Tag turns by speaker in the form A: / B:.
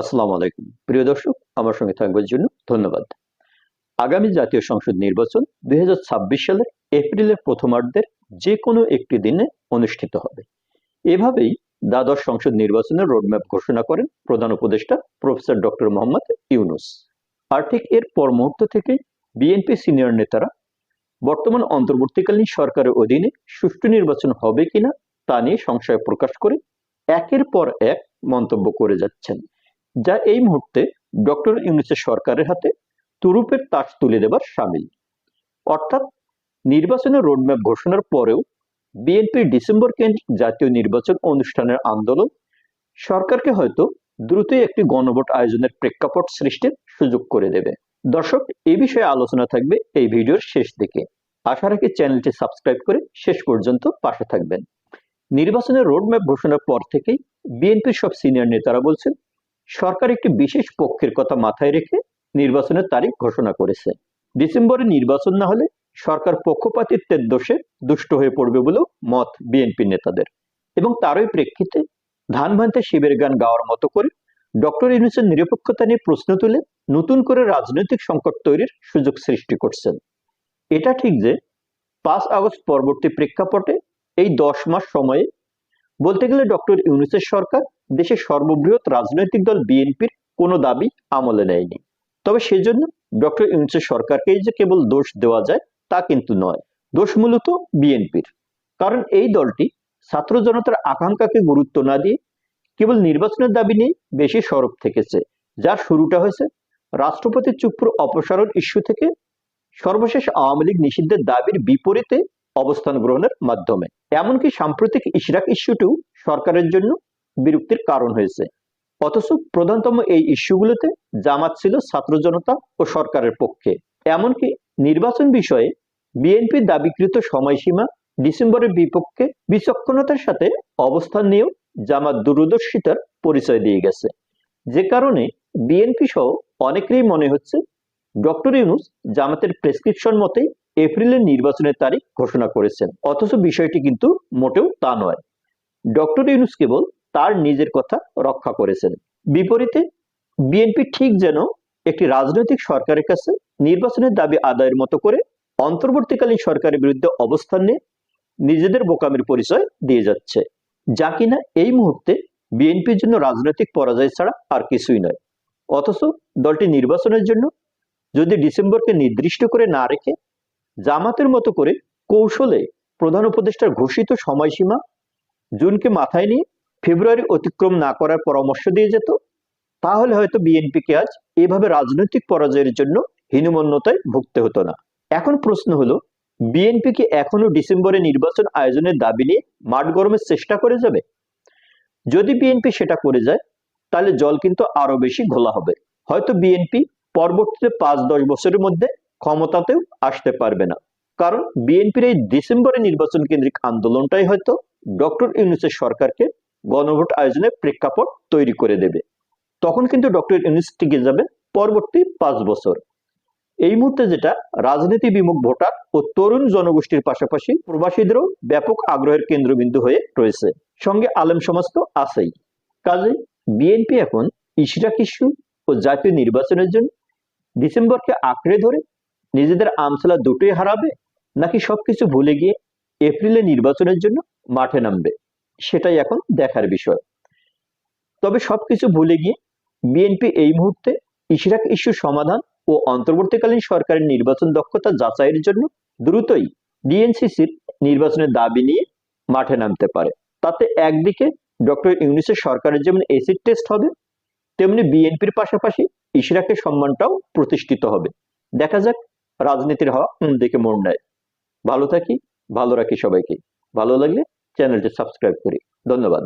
A: আসসালামু আলাইকুম। প্রিয় দর্শক, আমার সঙ্গে থাকবার জন্য ধন্যবাদ। আগামী জাতীয় সংসদ নির্বাচন দুই সালের এপ্রিলের প্রথমার্ধের যে কোনো একটি দিনে অনুষ্ঠিত হবে। এভাবেই দ্বাদশ সংসদ নির্বাচনের রোডম্যাপ ঘোষণা করেন প্রধান উপদেষ্টা প্রফেসর ডক্টর মোহাম্মদ ইউনুস। আর ঠিক এর পর মুহূর্ত থেকে বিএনপি সিনিয়র নেতারা বর্তমান অন্তর্বর্তীকালীন সরকারের অধীনে সুষ্ঠু নির্বাচন হবে কিনা তা নিয়ে সংশয় প্রকাশ করে একের পর এক মন্তব্য করে যাচ্ছেন। যা এই মুহূর্তে ডক্টর ইউনুসের সরকারের হাতে তুরুপের তাস তুলে দেবার সামিল। অর্থাৎ নির্বাচনের রোডম্যাপ ঘোষণার পরেও বিএনপির ডিসেম্বর কেন্দ্রিক জাতীয় নির্বাচন অনুষ্ঠানের আন্দোলন সরকারকে হয়তো দ্রুতই একটি গণভোট আয়োজনের প্রেক্ষাপট সৃষ্টির সুযোগ করে দেবে। দর্শক, এ বিষয়ে আলোচনা থাকবে এই ভিডিওর শেষ দিকে। আশা রাখি চ্যানেলটি সাবস্ক্রাইব করে শেষ পর্যন্ত পাশে থাকবেন। নির্বাচনের রোডম্যাপ ঘোষণার পর থেকেই বিএনপির সব সিনিয়র নেতারা বলছেন সরকার একটি বিশেষ পক্ষের কথা মাথায় রেখে নির্বাচনের তারিখ ঘোষণা করেছে। ডিসেম্বরে নির্বাচন না হলে সরকার পক্ষপাতিত্বের দোষে দুষ্ট হয়ে পড়বে বলেও মত বিএনপি নেতাদের। এবং তারই প্রেক্ষিতে ধান ভান্তে শিবের গান গাওয়ার মতো করে ডক্টর ইউনুসের নিরপেক্ষতা নিয়ে প্রশ্ন তুলে নতুন করে রাজনৈতিক সংকট তৈরির সুযোগ সৃষ্টি করছেন। এটা ঠিক যে পাঁচ আগস্ট পরবর্তী প্রেক্ষাপটে এই দশ মাস সময়ে বলতে গেলে ডক্টর ইউনুসের সরকার দেশের সর্ববৃহৎ রাজনৈতিক দল বিএনপির কোনো দাবি আমলে নেয়নি। তবে সেজন্য ডক্টর ইউনুসের সরকারকেই যে কেবল দোষ দেওয়া যায় তা কিন্তু নয়, দোষ মূলত বিএনপির। কারণ এই দলটি ছাত্র জনতার আকাঙ্ক্ষাকে গুরুত্ব না দিয়ে কেবল নির্বাচনের দাবি নিয়ে বেশি সরব থেকেছে, যার শুরুটা হয়েছে রাষ্ট্রপতি চুপুর অপসারণ ইস্যু থেকে সর্বশেষ আওয়ামী লীগ নিষিদ্ধের দাবির বিপরীতে অবস্থান গ্রহণের মাধ্যমে। এমনকি সাম্প্রতিক ইশরাক ইস্যুটিও সরকারের জন্য বিরক্তির কারণ হয়েছে। অথচ প্রধানতম এই ইস্যুগুলোতে জামাত ছিল ছাত্র জনতা ও সরকারের পক্ষে। এমনকি নির্বাচন বিষয়ে বিএনপির দাবিকৃত সময়সীমা ডিসেম্বরের বিপক্ষে বিচক্ষণতার সাথে অবস্থান নিয়েও জামাত দূরদর্শিতার পরিচয় দিয়ে গেছে। যে কারণে বিএনপি সহ অনেকেরই মনে হচ্ছে ডক্টর ইউনুস জামাতের প্রেসক্রিপশন মতেই এপ্রিলের নির্বাচনের তারিখ ঘোষণা করেছেন। অথচ বিষয়টি কিন্তু মোটেও তা নয়। ডক্টর ইউনুস কেবল তার নিজের কথা রক্ষা করেছেন। বিপরীতে, বিএনপি ঠিক যেন একটি রাজনৈতিক সরকারের কাছে নির্বাচনের দাবি আদায়ের মতো করে অন্তর্বর্তীকালীন সরকারের বিরুদ্ধে অবস্থান নিয়ে নিজেদের বোকামির পরিচয় দিয়ে যাচ্ছে। যা কিনা এই মুহূর্তে বিএনপির জন্য রাজনৈতিক পরাজয় ছাড়া আর কিছুই নয়। অথচ দলটি নির্বাচনের জন্য যদি ডিসেম্বরকে নির্দিষ্ট করে না রেখে জামাতের মতো করে কৌশলে প্রধান উপদেষ্টার ঘোষিত সময়সীমা জুনকে মাথায় নিয়ে ফেব্রুয়ারি অতিক্রম না করার পরামর্শ দিয়ে যেত, তাহলে হয়তো বিএনপিকে আজ এভাবে রাজনৈতিক পরাজয়ের জন্য হীনমন্যতায় ভুগতে হতো না। এখন প্রশ্ন হলো, বিএনপি কি এখনও ডিসেম্বরে নির্বাচন আয়োজনের দাবি নিয়ে মাঠ গরমের চেষ্টা করে যাবে? যদি বিএনপি সেটা করে যায়, তাহলে জল কিন্তু আরও বেশি ঘোলা হবে। হয়তো বিএনপি পরবর্তীতে পাঁচ দশ বছরের মধ্যে ক্ষমতাতেও আসতে পারবে না। কারণ বিএনপির এই ডিসেম্বরে নির্বাচন কেন্দ্রিক আন্দোলনটাই হয়তো ডক্টর ইউনুসের সরকারকে গণভোট আয়োজনের প্রেক্ষাপট তৈরি করে দেবে। তখন কিন্তু ডক্টর ইউনুস টিকে যাবে পরবর্তী পাঁচ বছর। এই মুহূর্তে যেটা রাজনীতি বিমুখ ভোটার ও তরুণ জনগোষ্ঠীর পাশাপাশি প্রবাসীদেরও ব্যাপক আগ্রহের কেন্দ্রবিন্দু হয়ে রয়েছে। সঙ্গে আলেম সমাজ তো আছেই। কাজে বিএনপি এখন ইশরাক ইস্যু ও জাতীয় নির্বাচনের জন্য ডিসেম্বরকে আঁকড়ে ধরে নিজেদের আমসলা দুটোই হারাবে নাকি সবকিছু ভুলে গিয়ে এপ্রিলে নির্বাচনের জন্য মাঠে নামবে? সেটাই এখন দেখার বিষয়। তবে সবকিছু ভুলে গিয়ে বিএনপি এই মুহূর্তে ইশরাক ইস্যু সমাধান ও অন্তর্বর্তীকালীন সরকারের নির্বাচন দক্ষতা যাচাইয়ের জন্য দ্রুতই ডিএনসিসির নির্বাচনের দাবি নিয়ে মাঠে নামতে পারে। তাতে একদিকে ডক্টর ইউনিসের সরকারের যেমন এসিড টেস্ট হবে, তেমনি বিএনপির পাশাপাশি ইশরাকের সম্মানটাও প্রতিষ্ঠিত হবে। দেখা যাক রাজনীতির হওয়া কোন দিকে মোড় নেয়। ভালো থাকি, ভালো রাখি সবাইকে। ভালো লাগলে চ্যানেলটি সাবস্ক্রাইব করি। ধন্যবাদ।